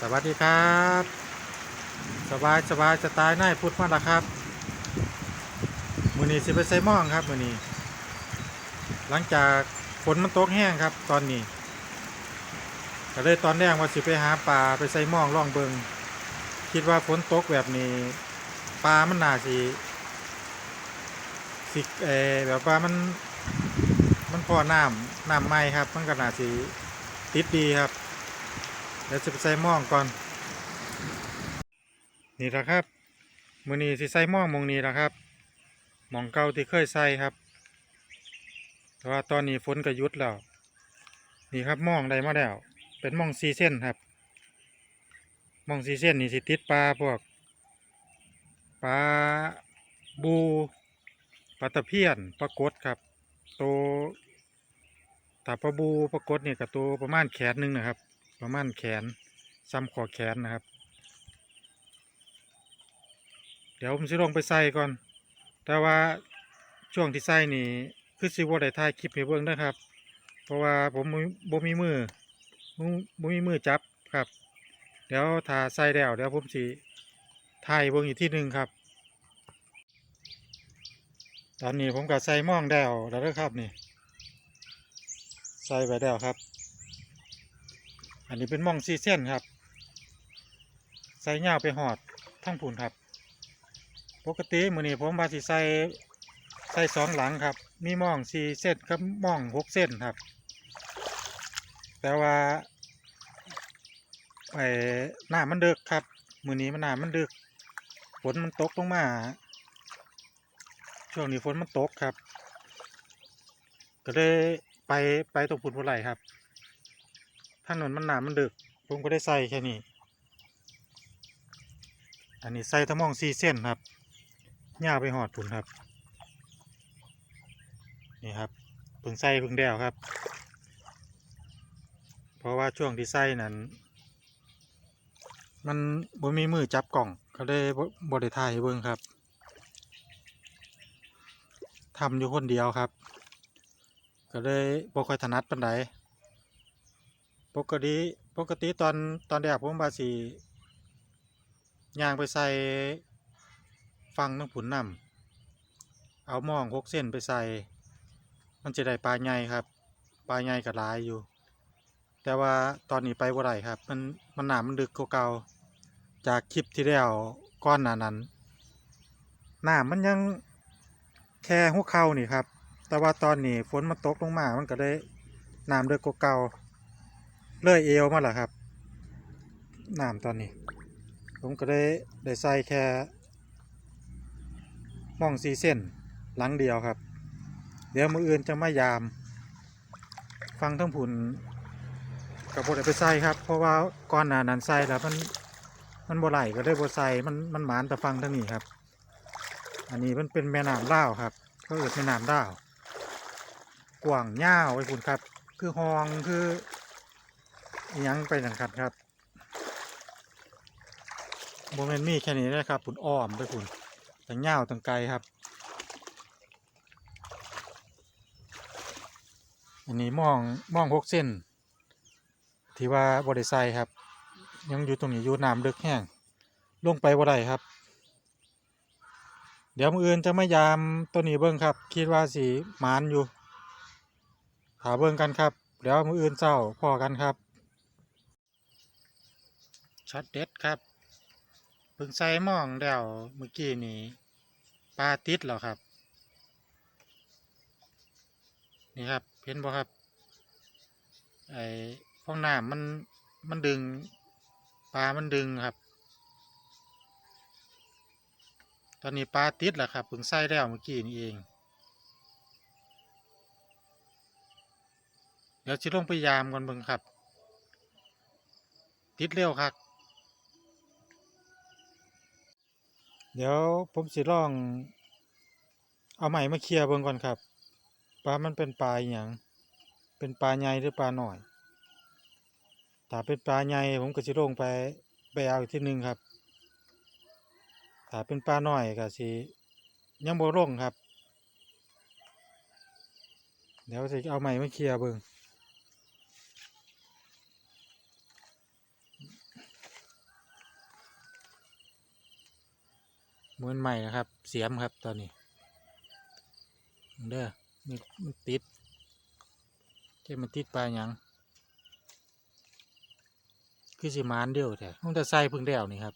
สวัสดีครับ สบายสบายจะตายน่ายพุทธมาแล้วครับ มือนี้สิไปใส่หม่องครับ มือนี้ หลังจากฝนมันตกแห้งครับ ตอนนี้ก็เลยตอนแรกว่าสิไปหาปลาไปใส่หม่องล่องเบิงคิดว่าฝนตกแบบนี้ปลามันน่าสิสิเออแบบว่ามันมันพอน้ำน้ำไหมครับ มันก็น่าสิติดดีครับ เดี๋ยวจะไปใส่หม้องก่อน นี่ละครับมือนี้สิใส่หม้องมองนี้ละครับหมองเก่าที่เคยใส่ครับ แต่ว่าตอนนี้ฝนก็ยุดแล้วนี่ครับหม้องได้มาแล้ว เป็นหม้องซีเส้นครับหม้องซีเส้นนี่สิติดปลาพวกปลาบูปลาตะเพียนปลากดครับ โตวถ้าปลาบูปลากดเนี่ยกับตัวประมาณแขนหนึ่งนะครับ ประมาณแขนซ้ำขอแขนนะครับ เดี๋ยวผมสิลงไปใส่ก่อน แต่ว่าช่วงที่ใส่นี่คือสิบ่ได้ถ่ายคลิปให้เบิ่งนะครับ เพราะว่าผมบ่บ่มีมือบ่มีมือจับครับ เดี๋ยวถ้าใส่แล้วเดี๋ยวผมสิถ่ายเบิ่งอีกที่หนึ่งครับ ตอนนี้ผมก็ใส่ม่องแล้วแล้วครับนี่ใส่ไปแล้วครับ อันนี้เป็นม่องซีเส้นครับใส่ยาไปหอดทั้งผุนครับ ปกติมือนี้ผมมาสิใส่ใส่สองหลังครับ มีม่องสี่เส้นกับม่องหกเส้นครับ แต่ว่าไอ้หน้ามันเดึกครับ มือนี้มันหน้ามันดึกฝนมันตกลงมา ช่วงนี้ฝนมันตกครับ ก็เลยไปไปตรงผุนพไหลครับ ถนนมันหนามันดึกผมก็ได้ใส่แค่นี้ อันนี้ใส่ทั้งมองสี่เส้นครับย่าไปหอดผุนครับ นี่ครับเพิ่งใส่เพิ่งแดวครับ เพราะว่าช่วงที่ใส่นั้น มันบ่มีมือจับกล่องเขาได้บริถ่ายเบิ่งครับทำอยู่คนเดียวครับ ก็เลยบ่ค่อยถนัดปานใด ปกติปกติตอนตอนแรกผมบาสียางไปใส่ฟังน้ำผุนนำเอาหมองหกเส้นไปใส่ มันจะได้ปลาใหญ่ครับ ปลาใหญ่กับลายอยู่ แต่ว่าตอนนี้ไปบ่ได้ครับ มันมันหนามันดึกกว่าเก่าจากคลิปที่แล้วก้อนหนานั้นหนามันยังแค่หัวเข่านี่ครับ แต่ว่าตอนนี้ฝนมันตกลงมา มันก็ได้น้ำเดึกกว่าเก่า เลื่อยเอวมาแล้วครับน้ำตอนนี้ ผมก็ได้ได้ใส่แค่หม่องสีเส้นหลังเดียวครับ เดี๋ยวมืออื่นจะไมายาม ฟังทั้งผุนกับบทไปใส่ครับ เพราะว่าก่อนหน้านั้นใส่แล้วมันมันบ่ไหลก็ได้บ่ใส่มันมันหมานแต่ฟังทั้งนี้ครับ อันนี้มันเป็นแม่น้ำเล่าครับก็เอิดแม่น้ำเล่ากว้างย่าวไว้คุณครับ คือห้องคือ ยังไปนังคันครับโมเมนมีแค่นี้นะครับผุนอ้อมไปผุนตั้งยาตั้งไกลครับ อันนี้มองมองหกเส้น ที่ว่าบริไซครับ ยังอยู่ตรงนี้อยู่น้ำลึกแห้งลงไปบ่ได้ครับ เดี๋ยวมืออื่นจะไมายามตัวนี้เบิ้งครับ คิดว่าสีหมานอยู่ถาเบิ้งกันครับ เดี๋ยวมืออื่นเจ้าพอกันครับ ช็อตเด็ดครับเพิ่งใส่หมองแล้วเมื่อกี้นี้ปลาติดแล้วครับ นี่ครับเห็นบ่ครับไอ้ฟองน้ำมันมันดึงปลามันดึงครับ ตอนนี้ปลาติดแล้วครับเพิ่งใส่แล้วเมื่อกี้นี่เอง เดี๋ยวสิลงไปยามก่อนเบิ่งครับ ติดเร็วครับ เดี๋ยวผมสิลอง เอาใหม่มาเคลียร์เบิ่งก่อนครับปลามันเป็นปลาอย่างเป็นปลาใหญ่หรือปลาหน่อยถ้าเป็นปลาใหญ่ผมก็สิลงไปไปเอาอีกทีหนึงครับถ้าเป็นปลาหน่อยก็สิยังบ่ลงครับ เดี๋ยวสิเอาใหม่มาเคลียร์เบิ่ง ม้วนใหม่นะครับ เสียมครับตอนนี้ เด้อนี่มันติดเจ้มันติดปลาหยังคือสิมานเดียวแท้ต้องแต่ใส่พึ่งเดียวนี่ครับ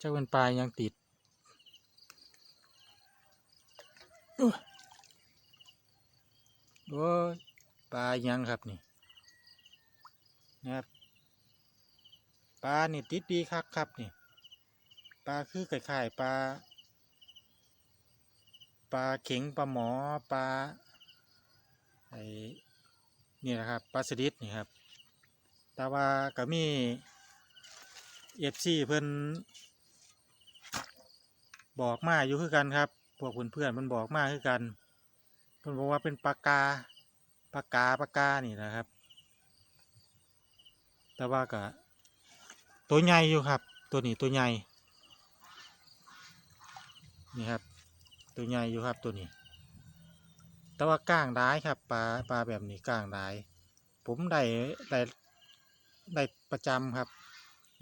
จักเป็นปลาหยังติดอุ๊ยโอ้ยปลาหยังครับนี่นะครับปลานี่ติดดีคักครับนี่ ปลาคือไก่ไข่ปลาปลาเข็งปลาหมอปลาไอ้นี่แหละครับปลาสลิดนี่ครับ แต่ว่าก็มีเอฟซีเพิ่นบอกมาอยู่คือกันครับพวกเพื่อนๆมันบอกมาคือกันเพิ่นบอกว่าเป็นปลากาปลากาปลากานี่นะครับ แต่ว่าก็ตัวใหญ่อยู่ครับ ตัวนี้ตัวใหญ่ นี่ครับ ตัวใหญ่อยู่ครับตัวนี้ แต่ว่าก้างร้ายครับปลาปลาแบบนี้ก้างร้าย ผมได้ได้ได้ประจำครับ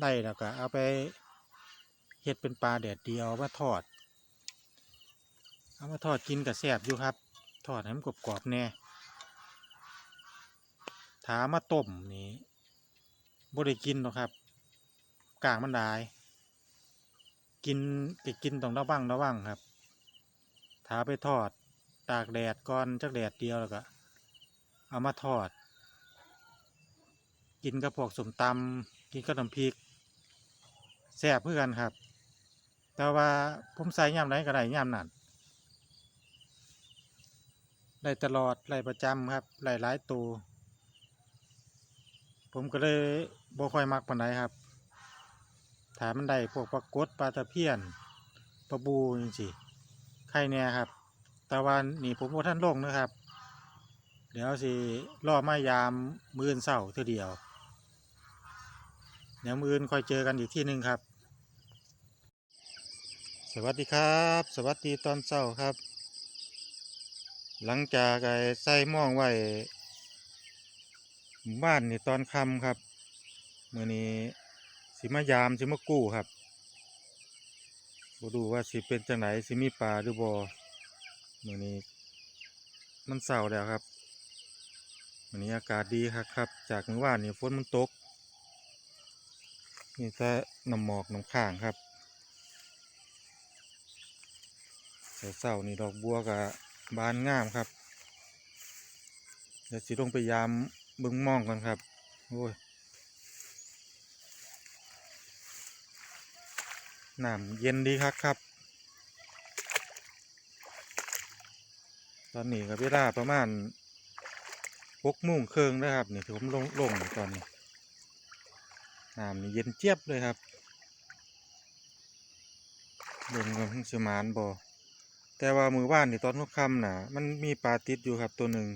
ได้แล้วก็เอาไปเฮ็ดเป็นปลาแดดเดียวมาทอด เอามาทอดกินกับแซ่บอยู่ครับ ทอดให้มันกรอบๆแน่ถามาต้มนี่บ่ได้กินหรอกครับกางมันดาย กินก็กินต้องระวังระวังครับถาไปทอดตากแดดก่อนจักแดดเดียวแล้วก็ เอามาทอด กินกับพวกสมตำกินกับน้ำพริกแซ่บเพื่อกันครับ แต่ว่าผมใส่ย่ำไหนก็ได้ย่ำนั่นได้ตลอดได้ประจำครับหลายตัวผมก็เลยบ่ค่อยมักปานใดครับามันได้พวกปลากดปลาตะเพียนปลาบูจริงๆไข่แน่ครับ แต่วันนี่ผมว่าท่านลงนะครับ เดี๋ยวสิรอมายามมืออนเสาร์เท่าเดียว เดี๋ยวมืออนคอยเจอกันอีกที่หนึ่งครับ สวัสดีครับ สวัสดีตอนเช้าครับ หลังจากไอ้ใส่หม่องไว้หมู่บ้านนี่ตอนค่ำครับมื่อนี้ สิมายามสิมากู้ครับบ่ดูว่าสิเป็นจังไหนสิมีปลาหรือบ่มื้อนี้ มันเศร้าแล้วครับมื้อนี้อากาศดีครับครับ จากเมื่อวานนี่ฝนมันตกนี่แต่น้ำหมอกน้ำข้างครับเศร้านี่ดอกบัวกับบานงามครับเดี๋ยวสิลงไปยามเบิ่งมองกันครับโอ้ย น้ำเย็นดีครับครับ ตอนนี้ก็เวลาประมาณหกโมงครึ่งนะครับนี่ที่ผมลงลงอยู่ตอนนี้น้ำนี่เย็นเจี๊ยบเลยครับเบิ่งกับสมานบ่แต่ว่ามือว่านนี่ตอนหัวค่ำน่ะ มันมีปลาติดอยู่ครับตัวหนึ่ง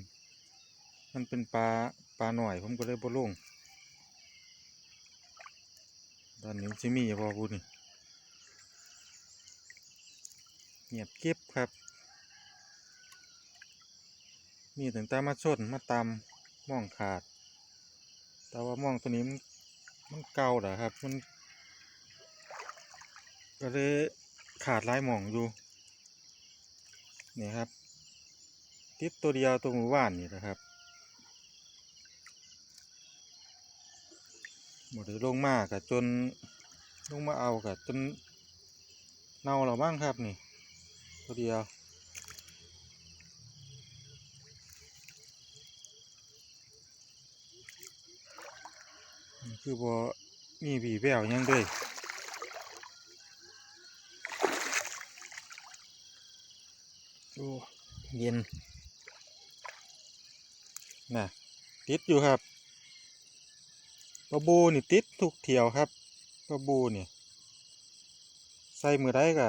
มันเป็นปลาปลาหน่อย ผมก็เลยบ่ลงตอนนี้ชิมีอยู่พอพูดนี่ เงียบเก็บครับ มีถึงตามาชนมาตำม่องขาด แต่ว่าม่องตัวนี้มันมันเก่าเหรอครับ มัน ก็เลยขาดลายหม่องอยู่นี่ครับ ติดตัวเดียวตัวหมู่บ้านนี่นะครับหมดเลยลงมากกับจนลงมาเอากับจนเน่าแล้วบ้างครับนี่ ตัวเดียวนี่คือบอมีผีแววหยังเลยโอ้เย็นน่ะติดอยู่ครับปลาบูนี่ติดทุกเที่ยวครับปลาบูนี่ใส่มือได้ก็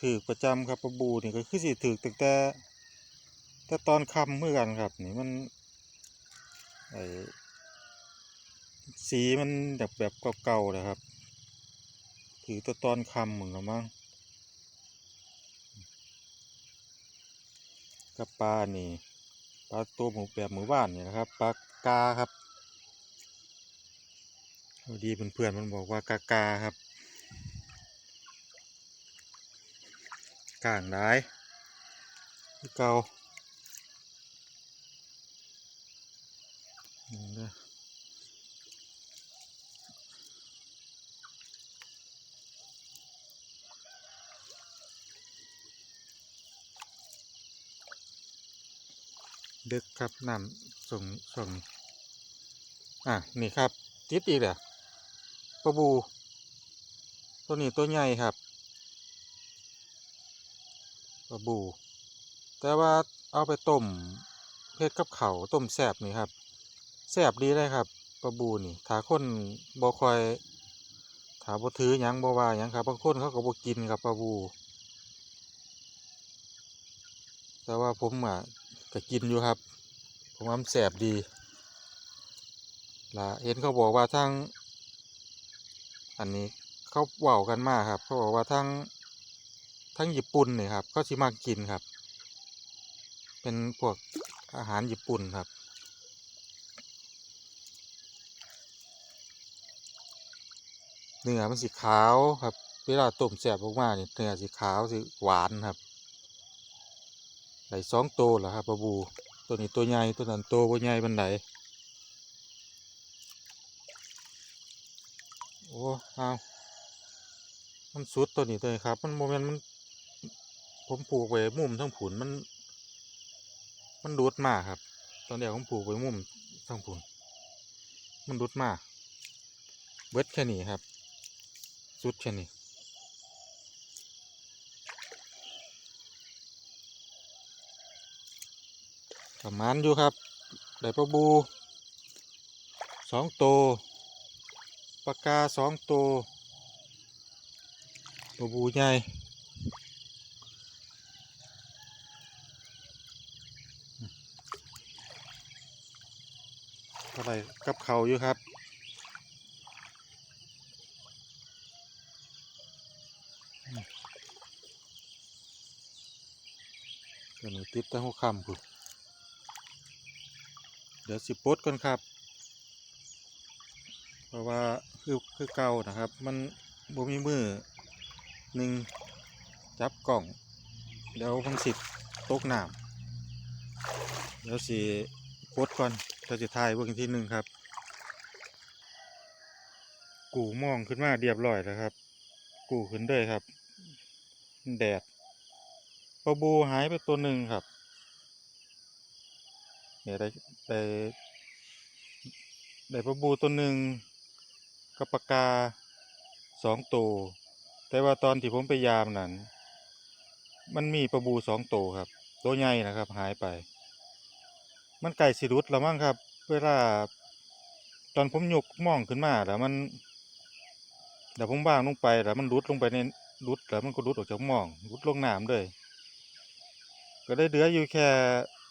ถือประจำครับปลาบูนี่ก็คือสิถือตั้งแต่แต่ตอนค่ำเมื่อกันครับ นี่มันไอสีมันแบบแบบเก่าๆนะครับ ถือแต่ตอนคำเหมือนกันมั้งกับปลานี่ปลาตัวหมูแบบหมู่บ้านนี่นะครับปลากาครับพอดีเพื่อนๆมันบอกว่ากากาครับ กางได้เก่าเด้อดึกครับน้ำส่งส่งอะ นี่ครับ ติดอีกแล้วปลาบู ตัวนี้ตัวใหญ่ครับาบู แต่ว่าเอาไปต้มเพ็ดกับเขาต้มแซ่บนี่ครับแซ่บดีเลยครับปลาบูนี่ถ้าคนบ่คอยถ้าบ่ถือหยังบ่ว่าหยังครับบางคนเขาก็บ่กินครับปลาบู แต่ว่าผมอะก็กินอยู่ครับ ผมว่ามันแซ่บดีล่ะเห็นเขาบอกว่าทั้งอันนี้เขาเว้ากันมากครับ เขาบอกว่าทั้ง ทั้งญี่ปุ่นเนี่ยครับเขาสิมากินครับ เป็นพวกอาหารญี่ปุ่นครับ เนื้อมันสีขาวครับเวลาต้มแซ่บออกมาเนี่ยเนื้อสีขาวสีหวานครับไหลสองตัวเหรอครับปลาบู ตัวนี้ตัวใหญ่ตัวนั้นโตัวบ่ใหญ่บันไดโอ้เอามันสุดตัวนี้ตัวนี้ครับ มันโมเมนต์มัน ผมปลูกไว้มุมทั้งผุนมัน มันดุดมากครับ ตอนเดียวผมปลูกไว้มุมทั้งผุนมันดุดมาก เบิดแค่นี้ครับ สุดแค่นี้ประมาณอยู่ครับ ได้ปลาบูสองตัวปลากาสองตัวปลาบูใหญ่ ไรกับเขาอยู่ครับ ตัวนี้ติดตั้งหัวคำพุ่นเดี๋ยวสิปดก่อนครับ เพราะว่าคือคือเก่านะครับ มันบ่มีมือหนึ่งจับกล่อง เดี๋ยวพังสิบตกน้ำเดี๋ยวสิปดก่อน เดี๋ยวสิถ่ายเบิ่งอีกทีหนึ่งครับ กูมองขึ้นมาเรียบร้อยแล้วครับ กูขึ้นเลยครับ แดดปลาบูหายไปตัวหนึ่งครับ เนี่ยได้ได้ได้ปลาบูตัวหนึ่งกับปากาสองตัวแต่ว่าตอนที่ผมไปยามนั้น มันมีปลาบูสองตัวครับ ตัวใหญ่นะครับ หายไป มันไก่สิรุดแล้วมั้งครับ เวลา ตอนผมยกมองขึ้นมาแล้วมันเดี๋ยวผมวางลงไปแล้วมันรุดลงไปในรุดแล้วมันก็รุดออกจากมองรุดลงน้ำเลย ก็ได้เหลืออยู่แค่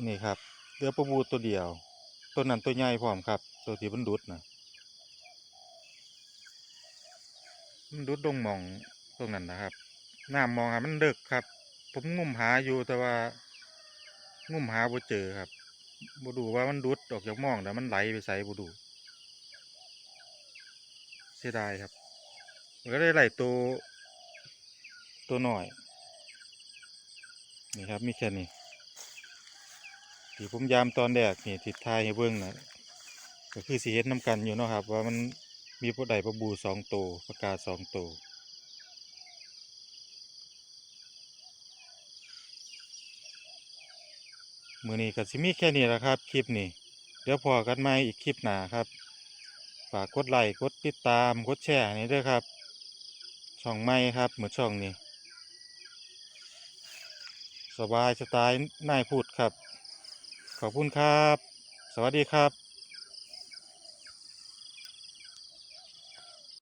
นี่ครับเหลือปลาบูตัวเดียวตัวนั้นตัวใหญ่พร้อมครับ ตัวที่มันดุดนะมันดุดลงมองตรงนั้นนะครับน้ำมองหามันเดึกครับ ผมงุ่มหาอยู่แต่ว่างุ่มหาบ่เจอครับ บ่ดูว่ามันดุดออกจากหมองแล้วมันไหลไปใส่บ่ดู เสียดายครับมันก็ได้ไหลตัวตัวหน่อย นี่ครับมีแค่นี้ที่ผมยามตอนแรกนี่ทิศทายให้เบิ่งนะก็คือสีเห็นน้ำกันอยู่เนาะครับ ว่ามันมีปลาไดปลาบูสองตัวปลากาสองตัว มือนี้ก็สิมีแค่นี้แหละครับ คลิปนี้ เดี๋ยวพอกันใหม่อีกคลิปหน้าครับ ฝากกดไลค์กดติดตามกดแชร์นี่ด้วยครับ ช่องใหม่ครับเหมือนช่องนี้ สบายสไตล์นายพูดครับ ขอบคุณครับ สวัสดีครับ